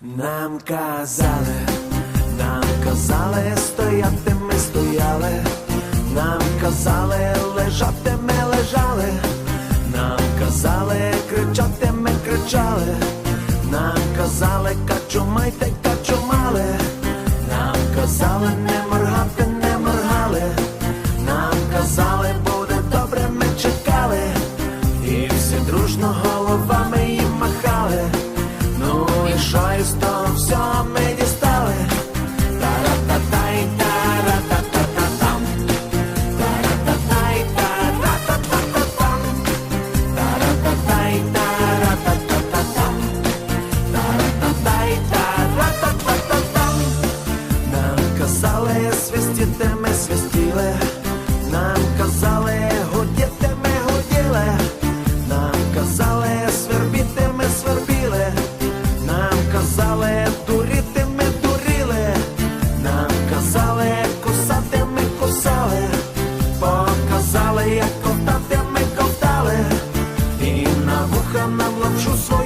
Нам казали, нам казали, стояти ми стояли, нам казали, лежати ми лежали, нам казали, кричати ми кричали, нам казали, качумайте, качумали, нам казали, не моргати, не моргали, нам казали, буде добре, ми чекали, і всі Христом все ми дістали. Та-ра-та-тай-та-ра-та-та-та-там. та тогда не знаю, Нам казали, свистіти ми свистіли. Нам казали. Вухам на лапшу свою.